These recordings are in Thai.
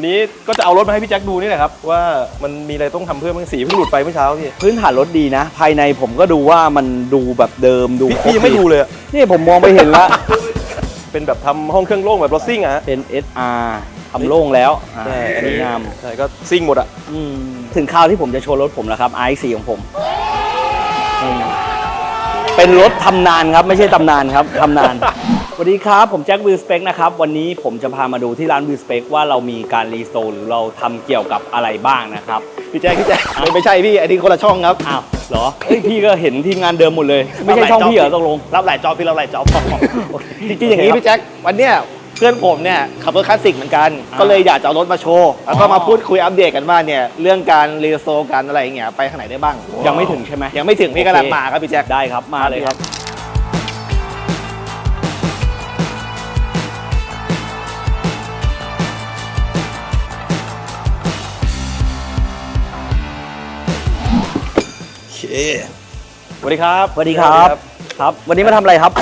วันนี้ก็จะเอารถมาให้พี่แจ็คดูนี่แหละครับ ว่ามันมีอะไรต้องทำเพิ่มบ้างสีเพิ่งหลุดไปเมื่อเช้าพี่พื้นฐานรถดีนะ ภายในผมก็ดูว่ามันดูแบบเดิมดูพี่พี่ยังไม่ดูเลยอะนี่ผมมองไปเห็นแล้วเป็นแบบทำห้องเครื่องโล่งแบบรถซิ่งอะฮะ เป็น SR ทำโล่งแล้วอ่าใช่ อันสนี้วยงามใช่ก็ซิ่งหมดอะอืมถึงคราวที่ผมจะโชว์รถผมแล้วครับ i 4ของผมอืมเป็นรถทำนานครับ ไม่ใช่ตำนานครับทำนาน สวัสดีครับ ผมแจ็ควิลสเปกนะครับ วันนี้ผมจะพามาดูที่ร้านวิลสเปกว่าเรามีการรีสโตร์หรือเราทำเกี่ยวกับอะไรบ้างนะครับ พี่แจ๊คพี่แจ๊คไม่ไม่ใช่พี่อันนี้คนละช่องครับ อ้าวเหรอเฮ้ยพี่ก็เห็นทีมงานเดิมหมดเลย ไม่ใช่ช่องพี่เหรอตกลง รับหลายจอบพี่รับหลายจอบจริงๆอย่างนี้โอเคครับพี่แจ๊ควันเนี้ยเพื่อนผมเนี่ยขับรถคลาสสิกเหมือนกันอ่าก็เลยอยากจะเอารถมาโชว์แล้วก็อ๋อมาพูดคุยอัปเดตกันว่าเนี่ยเรื่องการรีสโตร์กันอะไรอย่างเงี้ยไปทางไหนได้บ้าง ยังไม่ถึงใช่ไหมยังไม่ถึงพี่กำลังโอเคมาครับพี่แจ๊คได้ครับมาเลยครับ สวัสดีครับสวัสดีครับ ครับ วันนี้มาทำอะไรครับ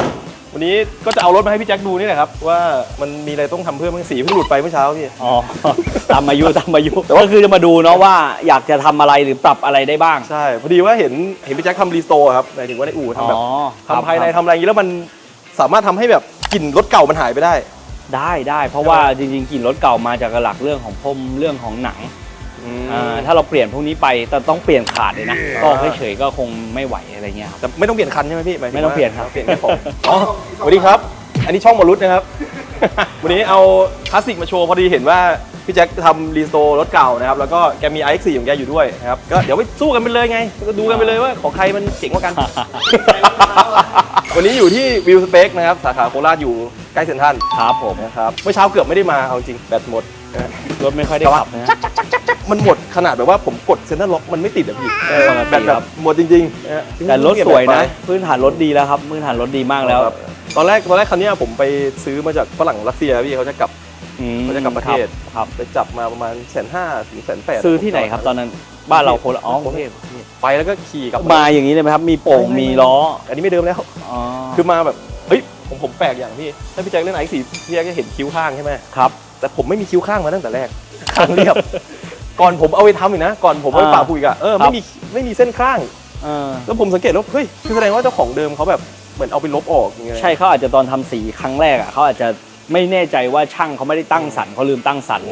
วันนี้ก็จะเอารถมาให้พี่แจ็คดูนี่แหละครับ ว่ามันมีอะไรต้องทำเพิ่มบ้างสีเพิ่งหลุดไปเมื่อเช้าพี่ อ๋อ ตามอายุตามอายุแต่ว่าคือจะมาดูเนาะว่าอยากจะทำอะไรหรือปรับอะไรได้บ้าง ใช่ พอดีว่าเห็นเห็นพี่แจ็คทำรีสโตร์ครับหมายถึงว่าในอู่ทำแบบอ๋อครับทำภายในครับทำอะไรอย่างนี้แล้วมันสามารถทำให้แบบกลิ่นรถเก่ามันหายไปได้ ได้ได้ เพราะว่าจริงๆกลิ่นรถเก่ามาจากหลักเรื่องของพรมเรื่องของหนัง อ่าถ้าเราเปลี่ยนพวกนี้ไปแต่ต้องเปลี่ยนขาดเลยนะก็เฉยๆก็คงไม่ไหวอะไรเงี้ยครับ แต่ไม่ต้องเปลี่ยนคันใช่ไหมพี่หายถึไม่ต้องเปลี่ยนครับว่าเปลี่ยนแค่ของอ๋อสวัสดีครับ อันนี้ช่องมรุษนะครับ วันนี้เอาคลาสสิกมาโชว์พอดีเห็นว่าพี่แจ็คทำรีสโตร์รถเก่านะครับ แล้วก็แกมี iX4 ของแกอยู่ด้วยนะครับ ก็เดี๋ยวไปสู้กันไปเลยไงก็ดูกันไปเลยว่าของใครมันเจ๋งกว่ากัน วันนี้อยู่ที่วิวสเปกนะครับ สาขาโคราชอยู่ใกล้เซ็นทรัลครับผมนะครับ เมื่อเช้าเกือบไม่ได้มาเอาจริงแบตหมดนะฮะ รถไม่ค่อยได้ขับนะ มันหมดขนาดแบบว่าผมกดเซ็นทรัลล็อกมันไม่ติดอะพี่เออปกติแบตแบครับบหมดจริงๆนะฮะแต่รถสวยนะไปพื้นฐานรถดีแล้วครับ พื้นฐานรถดีมากแล้วครับตอนแรกตอนแรกคันเนี้ยผมไปซื้อมาจากฝรั่งรัสเซียพี่เขาจะกลับอืมเขาจะกลับประเทศครับไปจับมาประมาณแสนห้าถึงแสนแปดซื้อที่ไหนครับ ตอนนั้นบ้านเราโคราชอ๋อกรุงเทพไปแล้วก็ขี่กลับมาอย่างนี้เลยไหมครับ มีโป่งมีล้อ อันนี้ไม่เดิมแล้วอ๋อคือมาแบบเฮ้ยผมผมแปลกอย่างพี่ถ้าพี่แจ็คเล่นไอซีพี่แจ็คจะเห็นคิ้วข้างใช่ไหมครับ แต่ผมไม่มีคิ้วข้างมาตั้งแต่แรกข้างเรียบ ก่อนผมเอาไปทำอีกนะ ก่อนผมเอาไปอ่าป่าปุ๋ยกอะเออครัไม่บมีไม่มีเส้นข้าง เออแล้วผมสังเกตว่าเฮ้ยคือแสดงว่าเจ้าของเดิมเขาแบบเหมือนเอาไปลบออกอย่างเงี้ยใช่เขาอาจจะตอนทำสีครั้งแรกอะเขาอาจจะไม่แน่ใจว่าช่างเขาไม่ได้ตั้งสันเขาลืมตั้งสัน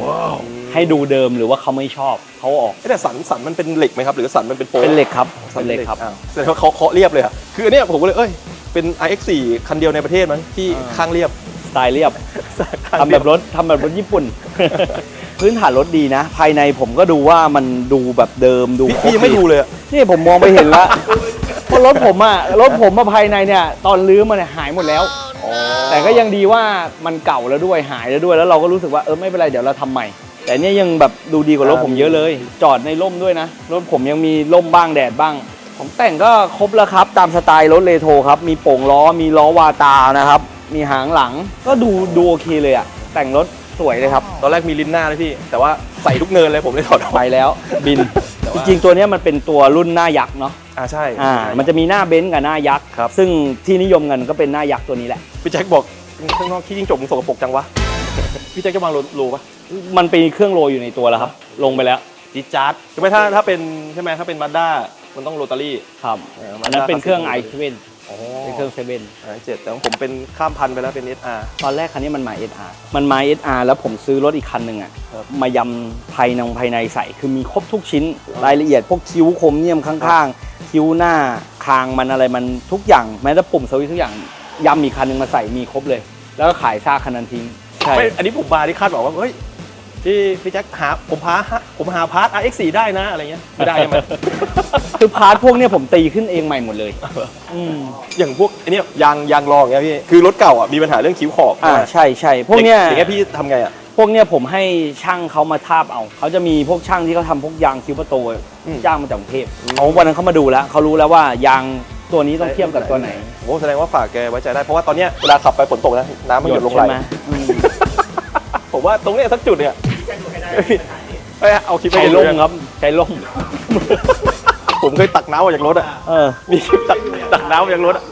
ให้ดูเดิมหรือว่าเขาไม่ชอบเขาเอาออกเอ้ยแต่สันสันมันเป็นเหล็กไหมครับ หรือสันมันเป็นโป๊ะเป็นเหล็กครับสัเป็นนเหล็กครับ อ้าวแสดงว่าเขาเคาะเรียบเลยอะคืออันเนี้ยผมก็เลยเอ้ยเป็น iX4 คันเดียวในประเทศมั้งที่อ่าข้างเรียบส ไตล์เรียบข้างทำเรีแบยบรถทำแบบรถญี่ปุ่น พื้นฐานรถดีนะ ภายในผมก็ดูว่ามันดูแบบเดิมดูพี่พี่ยังไม่ดูเลยอะนี่ผมมองไปเห็นแล้วเพราะรถผมอะรถผมมาภายในเนี่ย ตอนลื้อมาเนี่ยหายหมดแล้ว แต่ก็ยังดีว่ามันเก่าแล้วด้วยหายแล้วด้วย แล้วเราก็รู้สึกว่าเออไม่เป็นไรเดี๋ยวเราทำใหม่ แต่เนี่ยยังแบบดูดีกว่ารถผมเยอะเลย จอดในร่มด้วยนะรถผมยังมีร่มบ้างแดดบ้างของแต่งก็ครบแล้วครับ ตามสไตล์รถเลโทรครับ มีโป่งล้อมีล้อวาตานะครับ มีหางหลัง ก็ดูดูโอเคเลยอะแต่งรถสวยเลยครับ ตอนแรกมีลิ้นหน้าเลยพี่ แต่ว่าใส่ทุกเนินเลยผมเลยถอดออกไปแล้ว บิน แต่จว่าริงๆตัวเนี้ยมันเป็นตัวรุ่นหน้ายักษ์เนาะอ่าใช่อ่า มันจะมีหน้าเบนซ์กับหน้ายักษ์ครับซึ่งที่นิยมกันก็เป็นหน้ายักษ์ตัวนี้แหละ พี่แจ็คบอกข้างนอกขี้จิ้งจกมึงสกปรกจังวะ พี่แจ็คจะวางโลโลปะมันเป็นเครื่องโรยอยู่ในตัวแล้วครับ ลงไปแล้วดิจาร์ดใช่ไหมถ้าถ้าเป็นใช่ไหมถ้าเป็นมาด้ามันต้องโรตารี่ครับเอออันนั้นเป็นเครื่อง Mazda i 7อ๋อ เป็นเครื่องเซเว่นไอเจ็ดแต่ของผมเป็นข้ามพันไปแล้วเป็น SR ตอนแรกคันนี้มันมา SR มันมา SR แล้วผมซื้อรถอีกคันหนึ่งอะครับมายำภายในภายในใส่คือมีครบทุกชิ้นรายละเอียดพวกคิ้วคมเนียมข้างๆ คิ้วหน้าคางมันอะไรมันทุกอย่างแม้แต่ปุ่มสวิตช์ทุกอย่างยำอีกคันหนึ่งมาใส่มีครบเลย แล้วก็ขายซากคันนั้นทิ้งใช่ไม่อันนี้ผมมาที่คาดบอกว่าเฮ้ย พี่พี่แจ็คหาผมพาฮะผมหาพาร์ท RX4 ได้นะอะไรเงี้ยไม่ได้ใช่ไหม คือพาร์ทพวกเนี้ยผมตีขึ้นเองใหม่หมดเลย อืมอย่างพวกอันเนี้ยยางยางรองเงี้ยพี่คือรถเก่าอะมีปัญหาเรื่องคิ้วขอบอ่าใช่ใช่พวกเนี้ยอย่างเงี้ยพี่ทำไงอะ พวกเนี้ยผมให้ช่างเขามาทาบเอาเขาจะมีพวกช่างที่เขาทำพวกยางคิ้วประตูอืม จ้างมาจากกรุงเทพเขาวันนั้นเขามาดูแล้วเขารู้แล้วว่ายางตัวนี้ต้องเทียบกับตัวไหนโอ้แสดงว่าฝากแกไว้ใจได้เพราะว่าตอนเนี้ยเวลาขับไปฝนตกนะน้ำมันหยดลงไหล ใช่ไหมอืมผมว่าตรงเนี้ยสักจุดเนี่ย เอ้ยเอาคลิปไปใช้ดูล่มยังครับ ใช้ล่ม ผมเคยตักน้ำออกจากรถอะ เออ มีคลิปตักตักน้ำออกจากรถอะ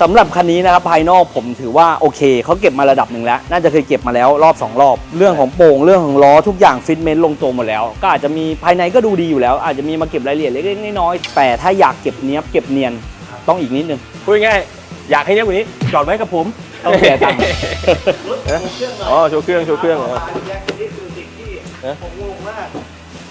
สำหรับคันนี้นะครับภายนอกผมถือว่าโอเคเขาเก็บมาระดับหนึ่งแล้ว น่าจะเคยเก็บมาแล้วรอบ 2 รอบ เรื่องของโป่งเรื่องของล้อทุกอย่างฟิตเมนต์ลงตัวหมดแล้ว ก็อาจจะมีภายในก็ดูดีอยู่แล้ว อาจจะมีมาเก็บรายละเอียดเล็กๆน้อยๆแต่ถ้าอยากเก็บเนี้ยบเก็บเนียนต้องอีกนิดนึง พูดง่ายๆอยากให้เนี้ยกว่านี้จอดไว้กับผม ต้องเสียตังค์อ๋อโชว์เครื่องโชว์เครื่องเหรอ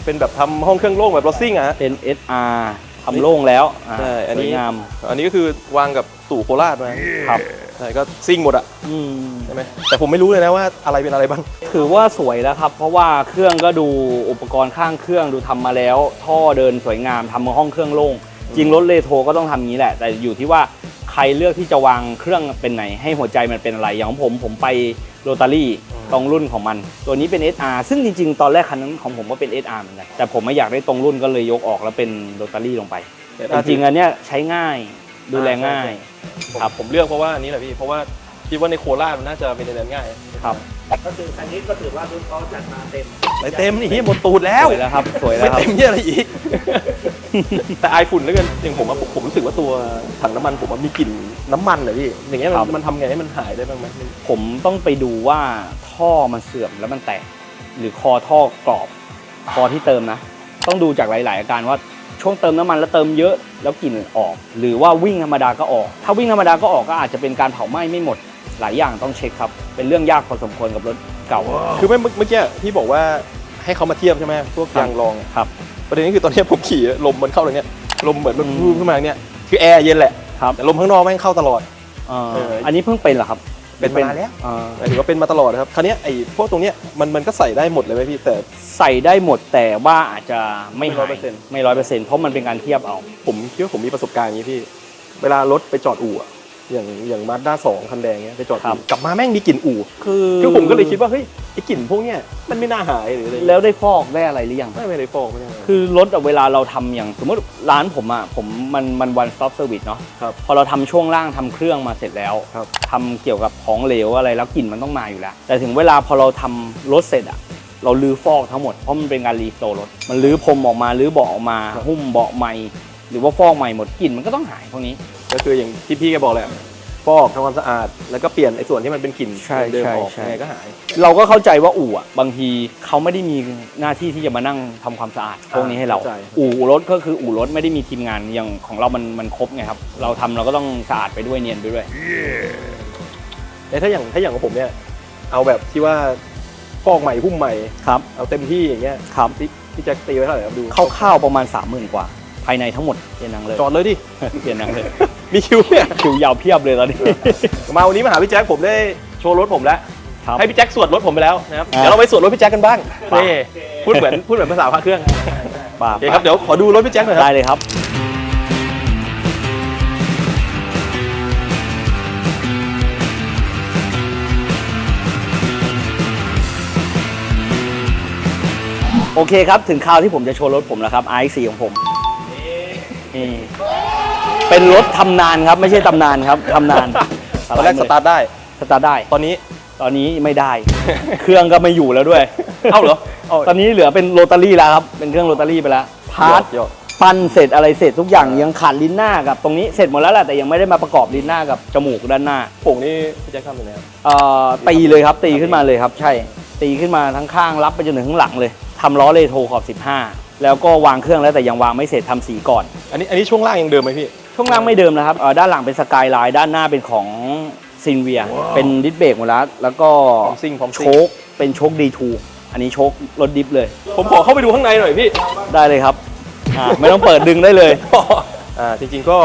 เป็นแบบทำห้องเครื่องโล่งแบบรถซิ่งอะฮะ เป็น SR ทำโล่งแล้วอ่าใช่อันสวนี้ยงามอันนี้ก็คือวางกับตู่โคราชมาครับใช่ก็ซิ่งหมดอะอืมใช่ไหมแต่ผมไม่รู้เลยนะว่าอะไรเป็นอะไรบ้าง ถือว่าสวยแล้วครับ เพราะว่าเครื่องก็ดูอุปกรณ์ข้างเครื่องดูทำมาแล้ว ท่อเดินสวยงามทำมาห้องเครื่องโล่งจริงรถเลโทรก็ต้องทำอย่างนี้แหละ แต่อยู่ที่ว่า ใครเลือกที่จะวางเครื่องเป็นไหน ให้หัวใจมันเป็นอะไรอย่างของผมผมไปโรตารี่ตรงรุ่นของมัน ตัวนี้เป็น SR ซึ่งจริงๆ ตอนแรกคันนั้นของผมก็เป็น SR เหมือนกันแต่ผมไม่อยากได้ตรงรุ่นก็เลยยกออกแล้วเป็นโรตารี่ลงไปแต่จริงๆอันเนี้ยใช้ง่ายดูแลง่ายครับ ผมเลือกเพราะว่าอันนี้แหละพี่ เพราะว่าคิดว่าในโคราชมันน่าจะเป็นเดินง่าย ครับ ก็คือคันนี้ก็ถือว่ารุ่นเขาจัดมาเต็มไปเต็มนี่หมดตูดแล้วสวยแล้วครับสวยแล้ไม่วครับ เต็มเยี่ยอะไรอีก แต่อายฝุ่นแล้วกันอย่างผมอะผมผมรู้สึกว่าตัวถังน้ำมันผมมันมีกลิ่นน้ำมันเหรอพี่อย่างเงี้ยครัมันบมันทำไงให้มันหายได้บ้างไหมผมต้องไปดูว่าท่อมันเสื่อมแล้วมันแตก หรือคอท่อกรอบ คอที่เติมนะ ต้องดูจากหลาย ๆ อาการว่าช่วงเติมน้ำมันแล้วเติมเยอะแล้วกลิ่นออก หรือว่าวิ่งธรรมดาก็ออก ถ้าวิ่งธรรมดาก็ออกก็อาจจะเป็นการเผาไหม้ไม่หมด หลายอย่างต้องเช็คครับ เป็นเรื่องยากพอสมควรกับรถเก่า คือเมื่อเมื่อกี้พี่บอกว่าให้เขามาเทียบใช่ไหมพวกครับยางรองอะครับ ประเด็นนี้คือตอนนี้ผมขี่ลมมันเข้าตรงเนี้ยลมเหมือนมันอืม พุ่งขึ้นมาเนี่ยคือแอร์เย็นแหละครับแต่ลมข้างนอกแม่งเข้าตลอด เอ่อเอออัอันนี้เพิ่งเป็นเหรอครับเป็นมานานแล้วอ่าหมายถึงว่าเป็นมาตลอดนะครับคราวเนี้ยไอ้พวกตรงเนี้ยมันมันก็ใส่ได้หมดเลยไหมพี่แต่ ใส่ได้หมดแต่ว่าอาจจะไม่ไม่หาย100%ไม่ร้อยเปอร์เซ็นต์เพราะมันเป็นการเทียบเอา ผมคิดว่าผมมีประสบการณ์อย่างนี้พี่ เวลารถไปจอดอู่อะ อย่างอย่างมาด้าสองคันแดงเนี้ยไปจอดครัอู่บกลับมาแม่งมีกลิ่นอู่คือคือผมก็เลยคิดว่าเฮ้ยไอ้กลิ่นพวกเนี้ยมันไม่น่าหายหรืออะไรแล้วได้ฟอกได้อะไรหรือยัง ไม่ไม่ได้ฟอกไม่ได้อะไร คือรถอะเวลาเราทำอย่างสมมติร้านผมอะผมมันมัน one stop service เนาะครับพอเราทำช่วงล่างทำเครื่องมาเสร็จแล้วครับ ทำเกี่ยวกับของเหลวอะไรแล้วกลิ่นมันต้องมาอยู่แล้ว แต่ถึงเวลาพอเราทำรถเสร็จอะเราลื้อฟอกทั้งหมดเพราะมันเป็นการรีสโตร์รถมันลื้อพรมออกมาลื้อเบาะออกมาหุ้มเบาะใหม่ หรือว่าฟอกใหม่หมดกลิ่นมันก็ต้องหายพวกนี้ ก็คืออย่างที่พี่แกบอกแหละฟอกทำความสะอาด แล้วก็เปลี่ยนไอ้ส่วนที่มันเป็นกลิ่นใช่เดิมใช่ออกใช่ ยังไงก็หาย เราก็เข้าใจว่าอู่อะบางทีเขาไม่ได้มีหน้าที่ที่จะมานั่งทำความสะอาดพวกนี้ให้เรา เข้าใจ อู่รถก็คืออู่รถไม่ได้มีทีมงานอย่างของเรามันมันครบไงครับ เราทำเราก็ต้องสะอาดไปด้วยเนียนไปด้วยแต่ถ้าอย่างถ้าอย่างของผมเนี่ยเอาแบบที่ว่าฟอกใหม่หุ้มใหม่ ครับ เอาเต็มที่อย่างเงี้ยครับพี่พี่แจ็คตีไว้เท่าไหร่ครับดูคร่าวๆประมาณ 30,000 กว่าภายในทั้งหมดเปลี่ยนหนังเลยจอดเลยดิ เปลี่ยนหนังเลย มีคิวเนี่ยคิวยาวเพียบเลยตอนนี้ มาวันนี้มาหาพี่แจ็คผมได้โชว์รถผมแล้ว ครับให้พี่แจ็คสวดรถผมไปแล้วนะครับอ่าเดี๋ยวเราไปสวดรถพี่แจ็คกันบ้างไป นี่พูดเหมือนพูดเหมือนภาษาพระเครื่องป่าโอเคครับเดี๋ยวขอดูรถพี่แจ็คหน่อยคได้รับเลยครับ โอเคครับ ถึงคราวที่ผมจะโชว์รถผมแล้วครับ i4 ของผม นี่เป็นรถทำนานครับ ไม่ใช่ตำนานครับทำนานตอนแรกสตาร์ทได้สตาร์ทได้ ตอนนี้ตอนนี้ไม่ได้ เครื่องก็ไม่อยู่แล้วด้วย เอ้าเหรอเอ้าตอนนี้เหลือเป็นโรตารี่แล้วครับ เป็นเครื่องโรตารี่ไปแล้ว พาร์ทยอดปั้นเสร็จอะไรเสร็จทุกอย่างยังขาดลิ้นหน้ากับตรงนี้เสร็จหมดแล้วแหละแต่ยังไม่ได้มาประกอบลิ้นหน้ากับจมูกด้านหน้าโป่งนี่พี่แจ็คทำยังไงครับเอ่อตีเลยครับตีขึ้นมาเลยครับ ใช่ ตีขึ้นมาทั้งข้างรับไปจนถึงข้างหลังเลยทำล้อเลโทขอบ 15 แล้วก็วางเครื่องแล้วแต่ยังวางไม่เสร็จทำสีก่อน อันนี้อันนี้ช่วงล่างยังเดิมไหมพี่ ช่วงล่างไม่เดิมนะครับเอ่อด้านหลังเป็นสกายไลน์ด้านหน้าเป็นของซินเวีย เป็นดิสเบรกหมดแล้วแล้วก็พร้อมซิ่งพร้อมซิ่โชงคเป็นโชคดีทูอันนี้โชครถดิฟเลยผมขอเข้าไปดูข้างในหน่อยพี่ ได้เลยครับอ่าไม่ต้องเปิดดึงได้เลย อ่าจริงๆก็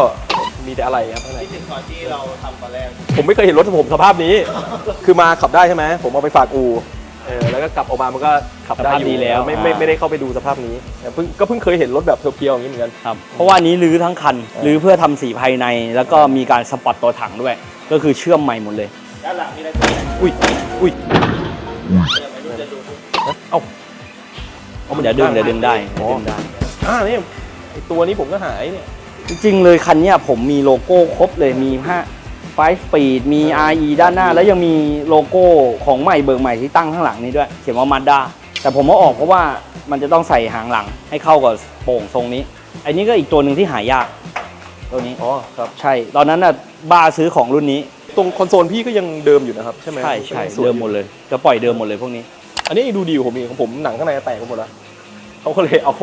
มีแต่อะไรครับข้างในที่ถึงตอนที่เราทำตอนแรกผมไม่เคยเห็นรถผมสภาพนี้ คือมาขับได้ใช่ไหมผมเอาไปฝากอู เออแล้วก็กลับออกมามันก็ขับได้อสภาพดียู่แล้วไม่ไม่อ่า ไม่ได้เข้าไปดูสภาพนี้แต่เพิ่งก็เพิ่งเคยเห็นรถแบบเพียวๆอย่างนี้เหมือนกัน ครับเพราะว่าอันนี้รื้อทั้งคันรื้อเพื่อทำสีภายใน แล้วก็มีการสปอตตัวถังด้วย ก็คือเชื่อมใหม่หมดเลย ด้านหลังมีอะไรอุ้ยอุ้ยไม่รู้จะดูเอ้าเอามันเดี๋ยวดึงเดี๋ยวดึงได้อ๋อเดี๋ยวดึงได้ อ่านี่ไอตัวนี้ผมก็หายเนี่ยจริงๆเลยคันเนี้ยผมมีโลโก้ครบเลยมี5 5 Speed มี RE ด้านหน้า แล้วยังมีโลโก้ของใหม่เบิกใหม่ที่ตั้งข้างหลังนี้ด้วย เขียนว่า Mazda แต่ผมเอาออกเพราะว่ามันจะต้องใส่หางหลังให้เข้ากับโป่งทรงนี้ อันนี้ก็อีกตัวหนึ่งที่หายาก ตัวนี้อ๋อครับ ใช่ ตอนนั้นน่ะบ้าซื้อของรุ่นนี้ ตรงคอนโซลพี่ก็ยังเดิมอยู่นะครับ ใช่ไหมใช่ใช่สวยเดิมหมดเลยก็ปล่อยเดิมหมดเลยพวกนี้ อันนี้ดูดีกว่าผมอีกของผมหนังข้างในแตกไปหมดแล้วเขาก็เลยเอา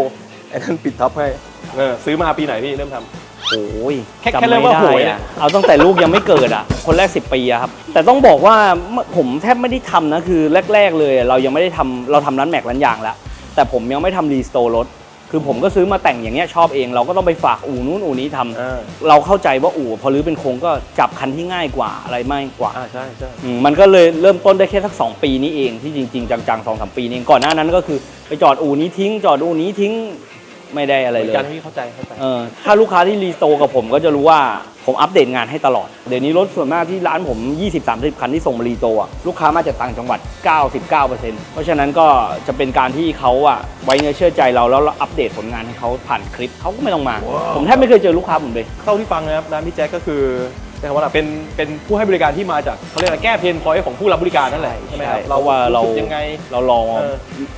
ไอ้นั่นปิดทับให้เออซื้อมาปีไหนพี่เริ่มทำ โอ้ยแค่จำแค่เรียกว่าไม่โหได้ยอะ เอาตั้งแต่ลูกยังไม่เกิดอะ คนแรก 10 ปีอะครับ แต่ต้องบอกว่าผมแทบไม่ได้ทำนะ คือแรก ๆ เลยเรายังไม่ได้ทำเราทำร้านแม็กร้านยางแล้ว แต่ผมยังไม่ทำรีสโตร์รถ คือผมก็ซื้อมาแต่งอย่างเงี้ยชอบเอง เราก็ต้องไปฝากอู่นู้นอู่นี้ทำ อ่าเราเข้าใจว่าอู่พอรื้อเป็นโครงก็จับคันที่ง่ายกว่าอะไรไม่กว่าอ่าใช่ใช่อืมมันก็เลยเริ่มต้นได้แค่สัก 2 ปีนี้เองที่จริง ๆ จังๆสองสามปีนี้เองก่อนหน้านั้นก็คือไปจอดอู่นี้ทิ้ง จอดอู่นี้ทิ้ง ไม่ได้อะไรเหมืเลอนกันยพี่เข้าใจเข้าใจ เออถ้าลูกค้าที่รีสโตร์กับผมก็จะรู้ว่าผมอัปเดตงานให้ตลอด เดี๋ยวนี้รถส่วนมากที่ร้านผม 20-30 คันที่ส่งมารีโตร์อะลูกค้ามาจากต่างจังหวัด 99%เพราะฉะนั้นก็จะเป็นการที่เขาอะไว้เนื้อเชื่อใจเราแล้วเราอัปเดตผลงานให้เขาผ่านคลิปเขาก็ไม่ต้องมาผมแทบไม่เคยเจอลูกค้าผมเลย เท่าที่ฟังนะครับร้านพี่แจ็คก็คือใช้คำว่าอะไรเป็นเป็นผู้ให้บริการที่มาจากเขาเรียกอะไรแก้เพนพอยต์ของผู้รับบริการนั่นแหละใช่ไหมครับเพราะว่าเรา สึกยังไง เรารอ เออ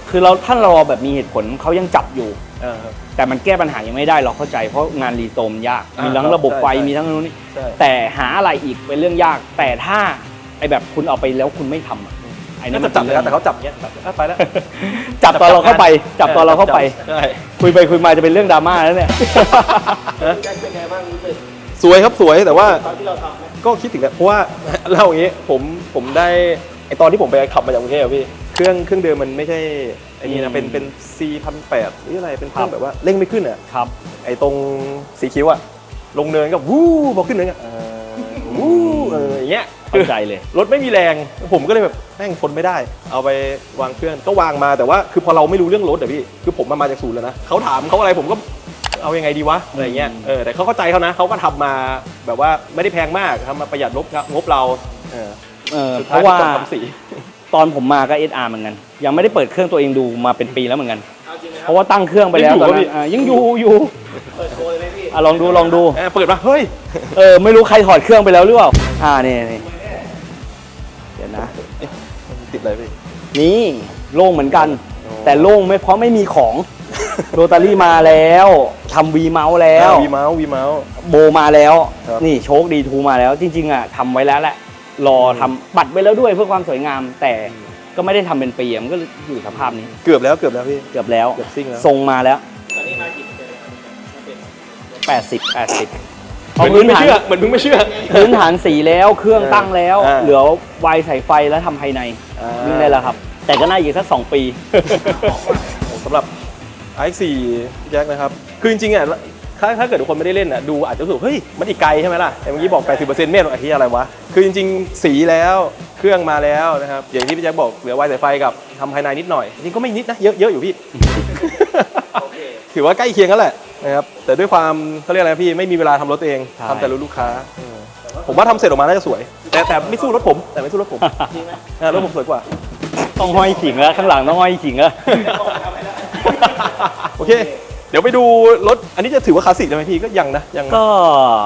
คือเราท่านรอแบบมีเหตุผลเขายังจับอยู่ เออครับ แต่มันแก้ปัญหายังไม่ได้เราเข้าใจ เพราะงานรีโตมนยากอ่ามีมีทั้งระบบไฟใช่ใช่มีทั้งนู้นนี่ใช่แต่หาอะไรอีกเป็นเรื่องยาก แต่ถ้าไอแบบคุณเอาไปแล้วคุณไม่ทำอะไอ้นั่น่านจะมันจับเป็นเลยเรื่นะแต่เขาจับเนี้ยจับอะไปแล้วจับตอนเราเข้าไป จับตอนเราเข้าไปใช่คุยไปคุยมาจะเป็นเรื่องดราม่าแล้วเนี่ยสวยครับสวยแต่ว่าก็คิดถึงแหละเพราะว่าเล่าอย่างนี้ผมผมได้ไอตอนที่ผมไปขับมาจากกรุงเทพอะพี่เครื่องเครื่องเดิมมันไม่ใช่ ไอ้นี่อืนะมเป็นเป็น C พันแปดหรืออะไรเป็นเครื่องครับแบบว่าเร่งไม่ขึ้นอะครับ ไอตรงสีคิ้วอะลงเนินก็วู้พอขึ้นเนินก็เออวู้เอออย่างเงี้ยเข้าใจเลย รถไม่มีแรงผมก็เลยแบบแม่งทนไม่ได้ เอาไปวางเครื่องก็วางมาแต่ว่าคือพอเราไม่รู้เรื่องรถอะพี่คือผมมามาจากศูนย์แล้วนะเขาถามเขาอะไรผมก็เอายังไงดีวะอะไรเงี้ยอืมเออแต่เขาเข้าใจเขานะเขาก็ทำมาแบบว่าไม่ได้แพงมากทำมาประหยัดงบงบเราเออเออสุดเพท้ายราะว่าก็ต้องทำสี ตอนผมมาก็ SR เหมือนกัน ยังไม่ได้เปิดเครื่องตัวเองดูมาเป็นปีแล้วเหมือนกัน เพราะว่าตั้งเครื่องไปแล้วยังอยู่ตอนนั้ปะพี่นอะยังอยู่อยู่อะลองดูลองดูเออเปิดมาเฮ้ยเออไม่รู้ใครถอดเครื่องไปแล้วหรือเปล่าอ่านี่นี่เดี๋ยวนะติดอะไรพี่นี่โล่งเหมือนกันโอ้แต่โล่งไม่เพราะไม่มีของโรตารี่มาแล้วทำวีเมาส์แล้ววีเมาส์วีเมาส์โบมาแล้วครับนี่โชคดีทูมาแล้ว จริงๆอะทำไว้แล้วแหละ รอทำบัตรไว้แล้วด้วยเพื่อความสวยงาม แต่ก็ไม่ได้ทำเป็นปีอะมันก็อยู่สภาพนี้ เกือบแล้วเกือบแล้วพี่เกือบแล้วเกือบซิ่งแล้วทรงมาแล้วแปดสิบแปดสิบเหมือนมึงไม่เชื่อเหมือนมึงไม่เชื่อพื้นฐานสีแล้วเครื่องตั้งแล้วอ่าเหลือวายใส่ไฟแล้วทำภายในอ่าวิ่งได้แล้วครับ แต่ก็น่าอีกสักสองปีสำหรับ i4 แจ็คนะครับ คือจริงๆอะ ถ้าถ้าเกิดทุกคนไม่ได้เล่นอะดูอาจจะรู้สึกเฮ้ยมันอีกไกลใช่ไหมล่ะแต่เมื่อกี้บอก 80%เมตรไอ้ที่อะไรวะ คือจริงๆ สีแล้วเครื่องมาแล้วนะครับอย่างที่พี่แจ็คบอกเหลือไวสายไฟกับทำภายในนิดหน่อยจริงๆก็ไม่นิดนะเยอะเยอะอยู่พี่ ถือว่าใกล้เคียงกันแหละนะครับแต่ด้วยความเขาเรียกอะไรนะพี่ไม่มีเวลาทำรถตัวเองใช่ ทำแต่รถลูกค้าเออผมว่าทำเสร็จออกมาน่าจะสวย แต่แต่ไม่สู้รถผม แต่ไม่สู้รถผมอ่ารถผมสวยกว่า ต้องห้อยขิงแล้วข้างหลังต้องห้อยขิงแล้ว โอเค เดี๋ยวไปดูรถ อันนี้จะถือว่าคลาสสิกใช่ไหมพี่ก็ยังนะยังนะก็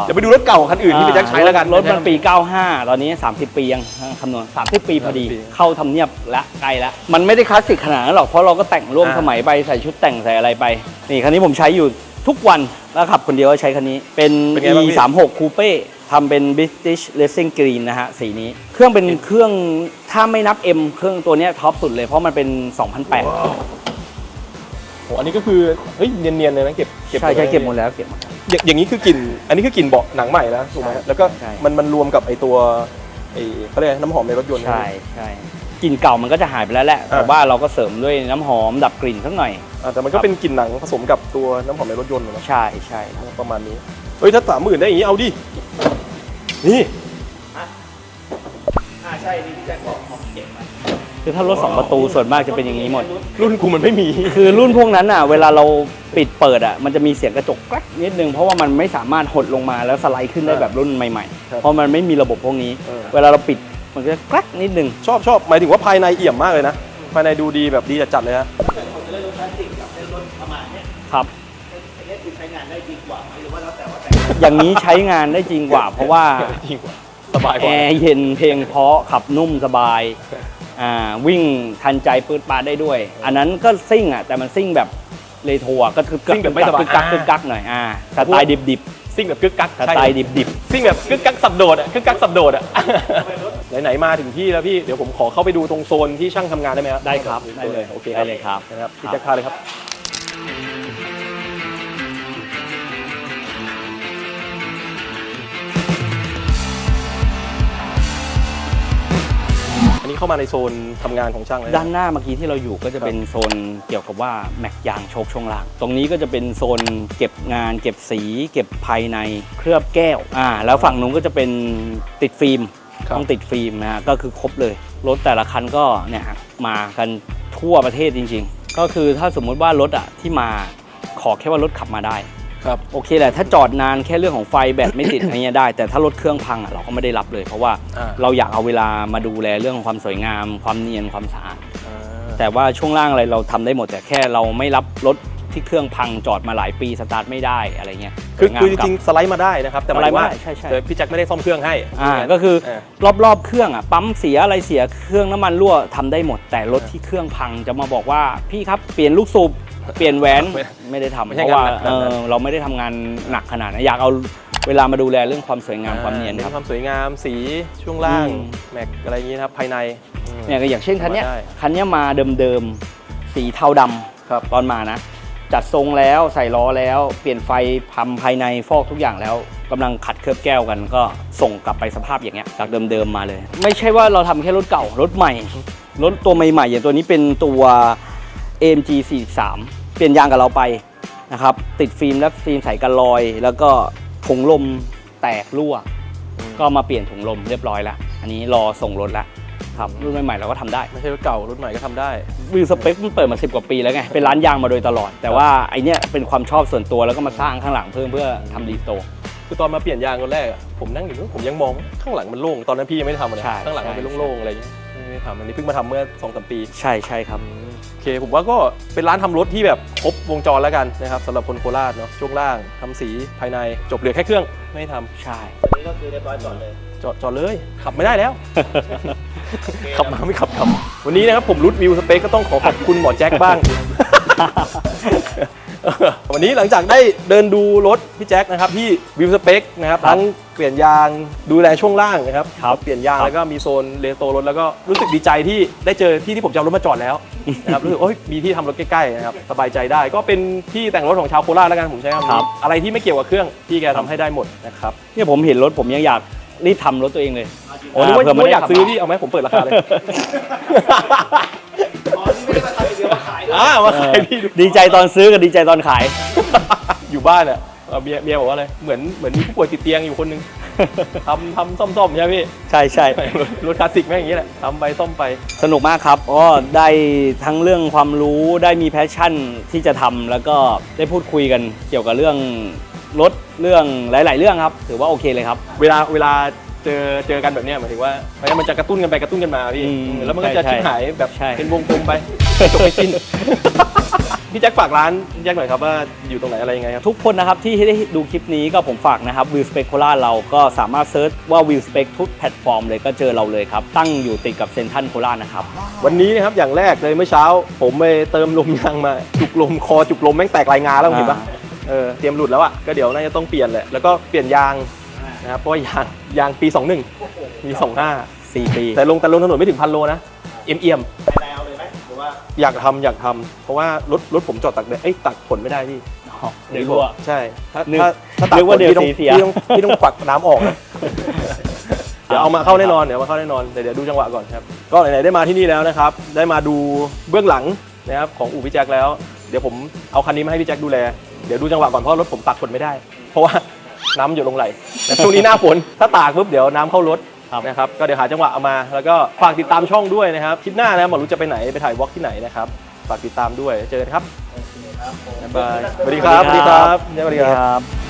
เดี๋ยวไปดูรถเก่าคันอื่นที่พี่แจ็คใช้แล้วกัน รถมันปี 95 ตอนนี้ 30 ปียังคำนวณ 30 ปีพอดี30ปีเข้าทำเนียบและใกล้แล้วมันไม่ได้คลาสสิกขนาดนั้นหรอกเพราะเราก็แต่งร่วมอ่าสมัยไปใส่ชุดแต่งใส่อะไรไป นี่คันนี้ผมใช้อยู่ทุกวันแล้วขับคนเดียวก็ใช้คันนี้ เป็นเป็นไงบ้างพี่ E 3 6 Coupe ทำเป็น British Racing Green นะฮะ สีนี้ เครื่องเป็นเครื่องถ้าไม่นับ M เครื่องตัวเนี้ยท็อปสุดเลยเพราะมันเป็น 2008 โหอันนี้ก็คือเฮ้ยเนียนๆเลยนะเก็บใช่ใช่เก็บหมดแล้วเก็บหมดแล้วอย่างอย่างนี้คือกลิ่น อันนี้คือกลิ่นเบาะหนังใหม่แล้วถูกไหมใช่แล้วก็ใช่ มันมันรวมกับไอตัวไอเขาเรียกอะไรน้ำหอมในรถยนต์ ใช่ใช่กลิ่นเก่ามันก็จะหายไปแล้วแหละแต่อ่าว่าเราก็เสริมด้วยน้ำหอมดับกลิ่นสักหน่อย อ่าแต่มันก็เป็นกลิ่นหนังผสมกับตัวน้ำหอมในรถยนต์นะใช่ใช่ประมาณนี้เฮ้ยถ้าสามหมื่นได้อย่างนี้เอาดินี่คือ ถ้ารถสองประตูส่วนมากจะเป็นอย่างนี้หมด รุ่นกูมันไม่มี คือรุ่นพวกนั้นอะ เวลาเราปิดเปิดอะ มันจะมีเสียงกระจกแกรกนิดนึง เพราะว่ามันไม่สามารถหดลงมาแล้วสไลด์ขึ้นได้แบบรุ่นใหม่ครับๆเพราะมันไม่มีระบบพวกนี้เออเวลาเราปิดมันก็จะแกรกนิดนึง ชอบชอบหมายถึงว่าภายในเอี่ยมมากเลยนะ ภายในดูดีแบบดีจัดๆเลยฮะครับอย่างนี้ใช้งานได้จริงกว่า เพราะว่าจริงกว่าสบายกแอว่าร์เย็นเพลงเพราะขับนุ่มสบายอ่า วิ่งทันใจปืดปาดได้ด้วย อันนั้นก็ซิ่งอะแต่มันซิ่งแบบเลโทรอะก็คือซิ่งแบบไม่สบายกึกกักกึกกักหน่อยอ่าสไตล์ดิบซซิ่งแบบกึกกักสใช่ไตล์ดิบซิ่งแบบกึกกักสับโดดอะกึกกักสับโดดอะไหนๆมาถึงที่แล้วพี่เดี๋ยวผมขอเข้าไปดูตรงโซนที่ช่างทำงานได้ไหมครับได้ครับได้เลยโอเคได้เลยครับ นะครับพี่ครับแจ็คพาเลยครับอั นนี้เข้ามาในโซนทำงานของช่างเลยด้านหน้าเมื่อกี้ที่เราอยู่ก็จะเป็นโซนเกี่ยวกับว่าแม็กยางโชคช่วงล่าง ตรงนี้ก็จะเป็นโซนเก็บงาน เก็บสี เก็บภายในเคลือบแก้วอ่าแล้วฝั่งนู้นก็จะเป็นติดฟิล์มครับต้องติดฟิล์มนะฮะก็คือครบเลยรถแต่ละคันก็เนี่ยฮะมากันทั่วประเทศจริง ๆ ก็คือถ้าสมมุติว่ารถอะที่มาขอแค่ว่ารถขับมาได้ ครับโอเคแหละถ้าจอดนานแค่เรื่องของไฟแบตไม่ติด อะไรเงี้ยได้ แต่ถ้ารถเครื่องพังอะเราก็ไม่ได้รับเลย เพราะว่าอ่า เราอยากเอาเวลามาดูแลเรื่องของความสวยงาม ความเนียนความสะอาดอ่าแต่ว่าช่วงล่างอะไรเราทำได้หมด แต่แค่เราไม่รับรถที่เครื่องพังจอดมาหลายปีสตาร์ทไม่ได้อะไรเงี้ยคือสวยงามคือจกับริงๆสไลด์มาได้นะครับ แต่หมายถึงว่าสไลด์มาได้ใช่ใช่แต่พี่แจ็คไม่ได้ซ่อมเครื่องให้ อ่าก็คือเออ รอบๆเครื่องอะปั๊มเสียอะไรเสียเครื่องน้ำมันรั่วทำได้หมด แต่รถที่เครื่องพังจะมาบอกว่าพี่ครับเปลี่ยนลูกสูบ เปลี่ยนแหวนไม่ไม่ได้ทำไม่เพใช่ราะว่างานหนักเอขนาดนั้นอเราไม่ได้ทำงานหนักขนาดนั้นอยากเอาเวลามาดูแลเรื่องความสวยงามความเนียนครับความสวยงามสีช่วงล่างอืมแม็กอะไรอย่างนี้นะครับภายในอืมเนี่ยก็อย่างเช่นคันเนี้ยมาได้คันเนี้ยมาเดิมๆสีเทาดำครับตอนมานะจัดทรงแล้วใส่ล้อแล้วเปลี่ยนไฟพัมภายในฟอกทุกอย่างแล้วกำลังขัดเคลือบแก้วกัน ก็ส่งกลับไปสภาพอย่างเงี้ยจากเดิมๆมาเลย ไม่ใช่ว่าเราทำแค่รถเก่ารถใหม่รถตัวใหม่ๆอย่างตัวนี้เป็นตัว AMG 43 เปลี่ยนยางกับเราไปนะครับ ติดฟิล์มและฟิล์มใสกันรอย แล้วก็ถุงลมแตกรั่ว ก็มาเปลี่ยนถุงลมเรียบร้อยแล้ว อันนี้รอส่งรถแล้วครับรุ่นใหม่ๆเราก็ทำได้ ไม่ใช่รถเก่ารถใหม่ก็ทำได้วิวสเปคมันเปิดมา 10 กว่าปีแล้วไง เป็นร้านยางมาโดยตลอด แต่ว่าไอเนี้ยเป็นความชอบส่วนตัวแล้วก็มาสร้างข้างหลังเพิ่มเพื่อทำรีสโตร์คือตอนมาเปลี่ยนยางคนแรกอะผมนั่งอยู่ผมยังมองข้างหลังมันโล่งตอนนั้นพี่ยังไม่ได้ทำเลยใช่ข้างหลังมันเป็นใช่โล่งๆอะไรอย่างเงี้ยไม่ได้ทำอันนี้เพิ่งมาทำเมื่อสองสามปี ใช่ใช่ครับโอ เคผมว่าก็เป็นร้านทำรถที่แบบครบวงจรแล้วกันนะครับสำหรับคนโคราชเนาะช่วงล่างทำสีภายในจบเหลือแค่เครื่องไม่ได้ทำใช่นี่ก็คือเรียบร้อยจอดเลยจอดจอดเลย ขับไม่ได้แล้ว ขับมาไม่ขับขับ วันนี้นะครับผมรุดวิวสเปคก็ต้องขอขอบคุณหมอแจ็คบ้าง วันนี้หลังจากได้เดินดูรถพี่แจ็คนะครับที่วิวสเปคนะครับครับทั้งเปลี่ยนยางดูแลช่วงล่างนะครับครับเปลี่ยนยางครับแล้วก็มีโซนเลโตรถแล้วก็รู้สึกดีใจที่ได้เจอที่ที่ผมจะเอารถมาจอดแล้วนะครับรู้สึกโอ้ยมีที่ทำรถใกล้ๆนะครับสบายใจได้ ก็เป็นที่แต่งรถของชาวโคราชแล้วกันผมใช้คำครันี้บอะไรที่ไม่เกี่ยวกับเครื่องพี่แกทำให้ได้หมดนะครับเนี่ยผมเห็นรถผมยังอยากรีบทำรถตัวเองเลยโอ้นึกว่าเผื่นึกว่าอยากไม่ซื้อได้ทำพี่เอาไหมผมเปิดราคาเลยางเดียวมาขายด้วยอ่ามาเอขายอพี่ดูดีใจตอนซื้อกับดีใจตอนขาย อยู่บ้านอะเอ่อเมียเมียบอกว่าอะไรเหมือนเหมือนมีผู้ป่วยติดเตียงอยู่คนหนึง ทำทำซ่อมๆใช่ไหมพี่ใช่ใช่ รถคลาสสิกแม่งอย่างนี้แหละทำไปซ่อมไป สนุกมากครับก็ได้ทั้งเรื่องความรู้ได้มีแพชชั่นที่จะทำแล้วก็ได้พูดคุยกันเกี่ยวกับเรื่องรถเรื่องหลาย ๆ เรื่องครับ ถือว่าโอเคเลยครับ เวลาเวลา เจอเจอกันแบบเนี้ยหมายถึงว่าเพราะฉะนั้นมันจะกระตุ้นกันไปกระตุ้นกันมาพี่อืมแล้วมันก็จะใช่ชิบหายแบบใช่ เป็นวงกลมไปจบไม่สิ้น พี่แจ็คฝากร้านพี่แจ็คหน่อยครับว่าอยู่ตรงไหนอะไรยังไงครับ ทุกคนนะครับที่ได้ดูคลิปนี้ก็ผมฝากนะครับวิวสเป c โคราชเราก็สามารถเซิร์ชว่าวิวสเป c ทุกแพลตฟอร์มเลยก็เจอเราเลยครับ ตั้งอยู่ติดกับเซนทันโคราชนะครับ วันนี้นะครับอย่างแรกเลยเมื่อเช้า ผมไปเติมลมยางมา จุกลมคอจุกลมแม่งแตกลายงาแล้วเห็นปะอ่า เออเตรียมหลุดแล้วอะก็เดี๋ยวน่าจะต้องเปลี่ยนแหละแล้วก็เปลี่ยนยาง นะครับเพราะว่ายางยางปี 21 มี 25 4 ปี แต่ลงแต่ลงถนนไม่ถึงพันโลนะเอี่ยมเอี่ยมไปแล้วเลยไหมหรือว่าๆอยากทำอยากทำเพราะว่ารถรถผมจอดตักแดดเอ้ยตักฝนไม่ได้พี่เดี๋ยวรั่ว ใช่ถ้านึกถ้าถ้าตักนึกฝว่านเดี๋ยวพี่ต้องสีเสีย พี่ต้องพี่ต้องปักน้ำออกนะ เดี๋ยวเอามาเข้าแน่นอนเดี๋ยวเอามาเข้าแน่นอนแต่เดี๋ยวดูจังหวะก่อนครับ ก็ไหนๆได้มาที่นี่แล้วนะครับ ได้มาดูเบื้องหลังนะครับของอู่พี่แจ็คแล้ว เดี๋ยวผมเอาคันนี้มาให้พี่แจ็คดูแล เดี๋ยวดูจังหวะก่อนเพราะรถผมตากฝนไม่ได้ เพราะว่า น้ำหยดลงไหลแต่ช่วงนี้หน้าฝนถ้าตากปุ๊บเดี๋ยวน้ำเข้ารถครับ นะครับก็เดี๋ยวหาจังหวะเอามา แล้วก็ฝากติดตามช่องด้วยนะครับคลิปหน้านะหมอรู้จะไปไหนไปถ่ายวอล์กที่ไหนนะครับฝากติดตามด้วยเจอกันครับบ๊ายบายสวัสดีครับสวัสดีครับสวัสดีครับครับ